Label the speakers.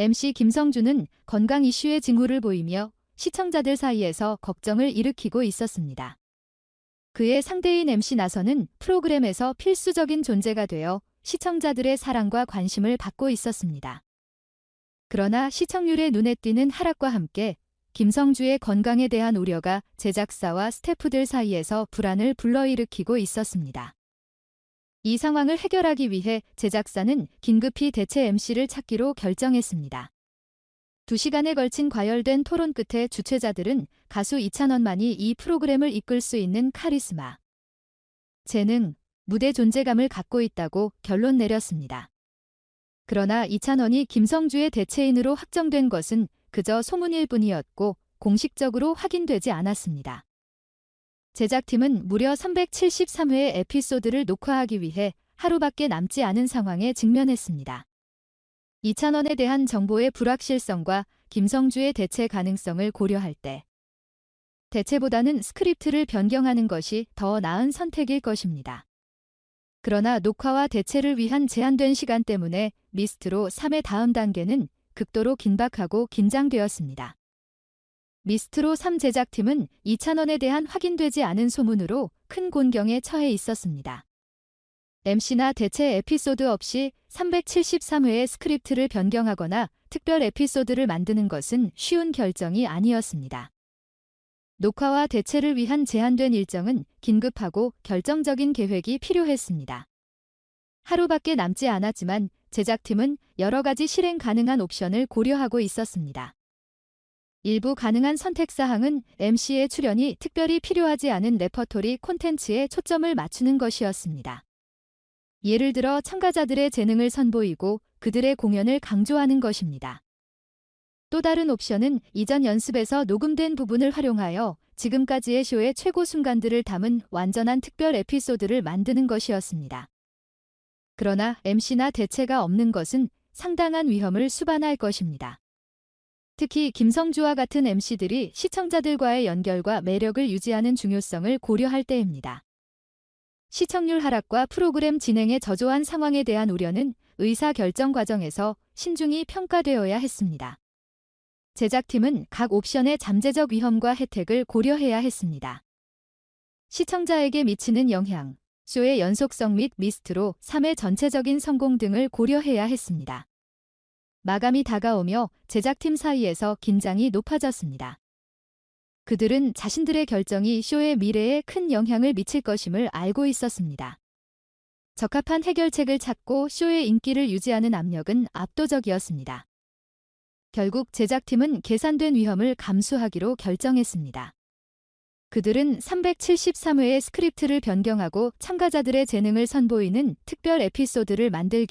Speaker 1: MC 김성주는 건강 이슈의 징후를 보이며 시청자들 사이에서 걱정을 일으키고 있었습니다. 그의 상대인 MC 나선은 프로그램에서 필수적인 존재가 되어 시청자들의 사랑과 관심을 받고 있었습니다. 그러나 시청률에 눈에 띄는 하락과 함께 김성주의 건강에 대한 우려가 제작사와 스태프들 사이에서 불안을 불러일으키고 있었습니다. 이 상황을 해결하기 위해 제작사는 긴급히 대체 MC를 찾기로 결정했습니다. 2시간에 걸친 과열된 토론 끝에 주최자들은 가수 이찬원만이 이 프로그램을 이끌 수 있는 카리스마, 재능, 무대 존재감을 갖고 있다고 결론 내렸습니다. 그러나 이찬원이 김성주의 대체인으로 확정된 것은 그저 소문일 뿐이었고 공식적으로 확인되지 않았습니다. 제작팀은 무려 373회의 에피소드를 녹화하기 위해 하루밖에 남지 않은 상황에 직면했습니다. 이찬원에 대한 정보의 불확실성과 김성주의 대체 가능성을 고려할 때 대체보다는 스크립트를 변경하는 것이 더 나은 선택일 것입니다. 그러나 녹화와 대체를 위한 제한된 시간 때문에 미스트로 3의 다음 단계는 극도로 긴박하고 긴장되었습니다. 미스트로 3 제작팀은 이찬원에 대한 확인되지 않은 소문으로 큰 곤경에 처해 있었습니다. MC나 대체 에피소드 없이 373회의 스크립트를 변경하거나 특별 에피소드를 만드는 것은 쉬운 결정이 아니었습니다. 녹화와 대체를 위한 제한된 일정은 긴급하고 결정적인 계획이 필요했습니다. 하루밖에 남지 않았지만 제작팀은 여러 가지 실행 가능한 옵션을 고려하고 있었습니다. 일부 가능한 선택사항은 MC의 출연이 특별히 필요하지 않은 레퍼토리 콘텐츠에 초점을 맞추는 것이었습니다. 예를 들어 참가자들의 재능을 선보이고 그들의 공연을 강조하는 것입니다. 또 다른 옵션은 이전 연습에서 녹음된 부분을 활용하여 지금까지의 쇼의 최고 순간들을 담은 완전한 특별 에피소드를 만드는 것이었습니다. 그러나 MC나 대체가 없는 것은 상당한 위험을 수반할 것입니다. 특히 김성주와 같은 MC들이 시청자들과의 연결과 매력을 유지하는 중요성을 고려할 때입니다. 시청률 하락과 프로그램 진행에 저조한 상황에 대한 우려는 의사 결정 과정에서 신중히 평가되어야 했습니다. 제작팀은 각 옵션의 잠재적 위험과 혜택을 고려해야 했습니다. 시청자에게 미치는 영향, 쇼의 연속성 및 미스트로 3의 전체적인 성공 등을 고려해야 했습니다. 마감이 다가오며 제작팀 사이에서 긴장이 높아졌습니다. 그들은 자신들의 결정이 쇼의 미래에 큰 영향을 미칠 것임을 알고 있었습니다. 적합한 해결책을 찾고 쇼의 인기를 유지하는 압력은 압도적이었습니다. 결국 제작팀은 계산된 위험을 감수하기로 결정했습니다. 그들은 373회의 스크립트를 변경하고 참가자들의 재능을 선보이는 특별 에피소드를 만들기